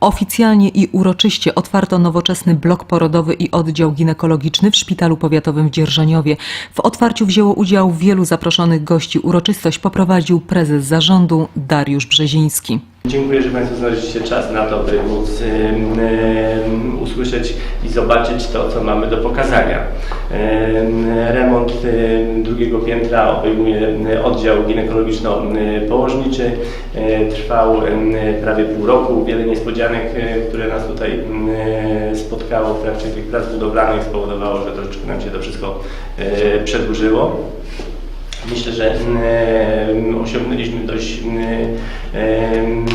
Oficjalnie i uroczyście otwarto nowoczesny blok porodowy i oddział ginekologiczny w Szpitalu Powiatowym w Dzierżoniowie. W otwarciu wzięło udział wielu zaproszonych gości. Uroczystość poprowadził prezes zarządu Dariusz Brzeziński. Dziękuję, że Państwo znaleźliście czas na to, by móc usłyszeć i zobaczyć to, co mamy do pokazania. Remont drugiego piętra obejmuje oddział ginekologiczno-położniczy. Y, Trwał prawie pół roku. Wiele niespodzianek, y, które nas tutaj spotkało w trakcie tych prac budowlanych spowodowało, że troszeczkę nam się to wszystko y, przedłużyło. Myślę, że osiągnęliśmy dość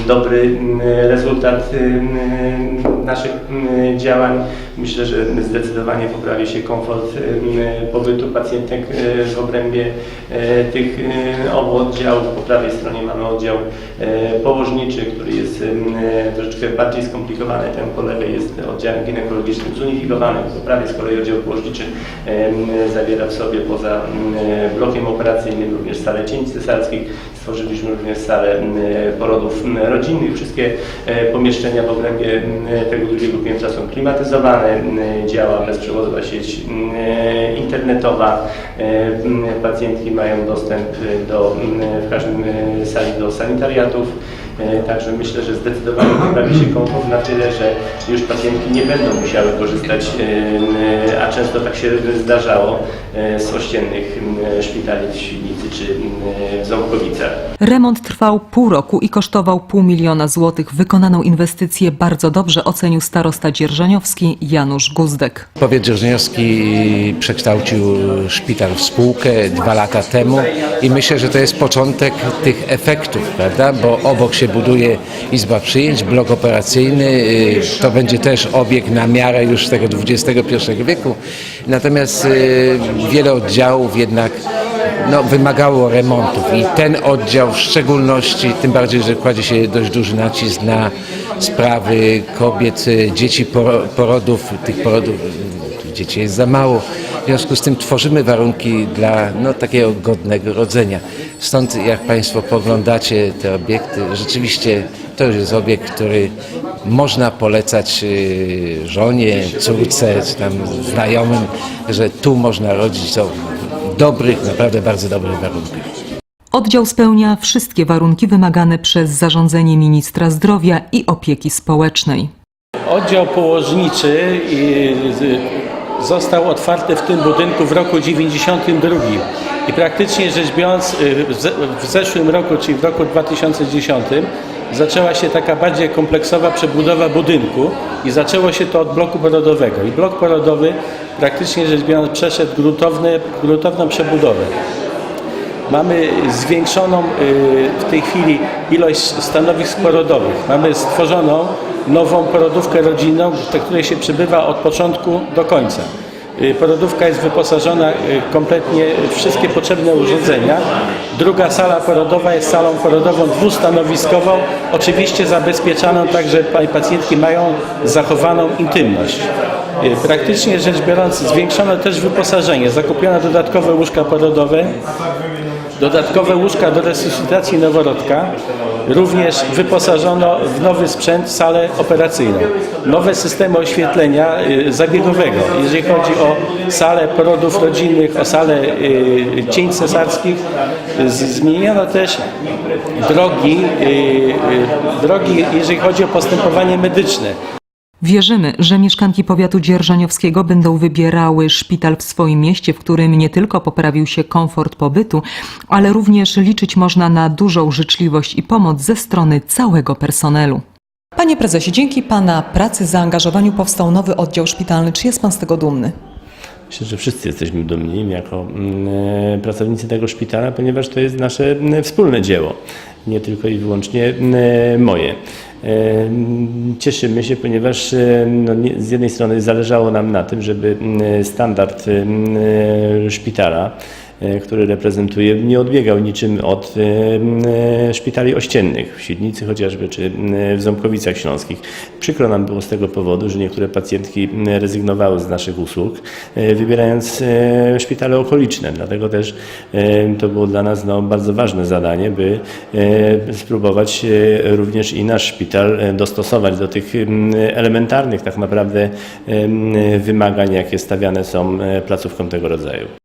dobry rezultat naszych działań. Myślę, że zdecydowanie poprawi się komfort pobytu pacjentek e, w obrębie e, tych e, obu oddziałów. Po prawej stronie mamy oddział e, położniczy, który jest troszeczkę bardziej skomplikowany. Ten po lewej jest oddziałem ginekologicznym zunifikowanym. Po prawej z kolei oddział położniczy zawiera w sobie poza blokiem operacyjnym również salę cięć cesarskich. Stworzyliśmy również salę porodów rodzinnych. Wszystkie e, pomieszczenia w obrębie tego drugiego piętra są klimatyzowane. Działa bezprzewodowa sieć internetowa. E, Pacjentki mają dostęp do, w każdym e, sali do sanitariatów. E, Także myślę, że zdecydowanie poprawi się komfort na tyle, że już pacjentki nie będą musiały korzystać, e, a często tak się zdarzało, e, z ościennych szpitali w Świdnicy czy w Ząbkowicach. Remont trwał pół roku i kosztował pół miliona złotych. Wykonaną inwestycję bardzo dobrze ocenił starosta dzierżoniowski Janusz Guzdek. Powiat Dzierżoniowski przekształcił szpital w spółkę dwa lata temu i myślę, że to jest początek tych efektów, prawda? Bo obok się buduje izba przyjęć, blok operacyjny, y, to będzie też obieg na miarę już tego XXI wieku. Natomiast y, wiele oddziałów jednak no, wymagało remontów i ten oddział w szczególności, tym bardziej, że kładzie się dość duży nacisk na sprawy kobiet, y, dzieci, poro- porodów, tych porodów, y, dzieci jest za mało. W związku z tym tworzymy warunki dla no, takiego godnego rodzenia. Stąd jak Państwo poglądacie te obiekty, rzeczywiście to już jest obiekt, który można polecać y, żonie, córce, czy tam znajomym, że tu można rodzić w dobrych, naprawdę bardzo dobrych warunkach. Oddział spełnia wszystkie warunki wymagane przez zarządzenie ministra zdrowia i opieki społecznej. Oddział położniczy i, z- został otwarty w tym budynku w roku 92 i praktycznie rzecz biorąc y, w zeszłym roku, czyli w roku 2010 zaczęła się taka bardziej kompleksowa przebudowa budynku i zaczęło się to od bloku porodowego i blok porodowy praktycznie rzecz biorąc przeszedł gruntowny, gruntowną przebudowę. Mamy zwiększoną y, w tej chwili ilość stanowisk porodowych. Mamy stworzoną nową porodówkę rodzinną, do której się przybywa od początku do końca. Y, Porodówka jest wyposażona y, kompletnie w wszystkie potrzebne urządzenia. Druga sala porodowa jest salą porodową dwustanowiskową, oczywiście zabezpieczaną tak, że pa- pacjentki mają zachowaną intymność. Y, Praktycznie rzecz biorąc zwiększono też wyposażenie, zakupiono dodatkowe łóżka porodowe, Dodatkowe łóżka do resuscytacji noworodka. Również wyposażono w nowy sprzęt salę operacyjną. Nowe systemy oświetlenia y, zabiegowego. Jeżeli chodzi o salę porodów rodzinnych, o salę y, cięć cesarskich, zmieniono też drogi, y, drogi, jeżeli chodzi o postępowanie medyczne. Wierzymy, że mieszkanki powiatu dzierżoniowskiego będą wybierały szpital w swoim mieście, w którym nie tylko poprawił się komfort pobytu, ale również liczyć można na dużą życzliwość i pomoc ze strony całego personelu. Panie prezesie, dzięki Pana pracy, zaangażowaniu powstał nowy oddział szpitalny. Czy jest Pan z tego dumny? Myślę, że wszyscy jesteśmy dumni jako mm, e, pracownicy tego szpitala, ponieważ to jest nasze mm, wspólne dzieło, nie tylko i wyłącznie mm, moje. E, mm, Cieszymy się, ponieważ e, no, z jednej strony zależało nam na tym, żeby standard szpitala e, który reprezentuję, nie odbiegał niczym od e, e, szpitali ościennych w Świdnicy chociażby, czy e, w Ząbkowicach Śląskich. Przykro nam było z tego powodu, że niektóre pacjentki e, rezygnowały z naszych usług, e, wybierając e, szpitale okoliczne. Dlatego też e, to było dla nas no, bardzo ważne zadanie, by e, spróbować e, również i nasz szpital e, dostosować do tych elementarnych tak naprawdę wymagań, jakie stawiane są e, placówkom tego rodzaju.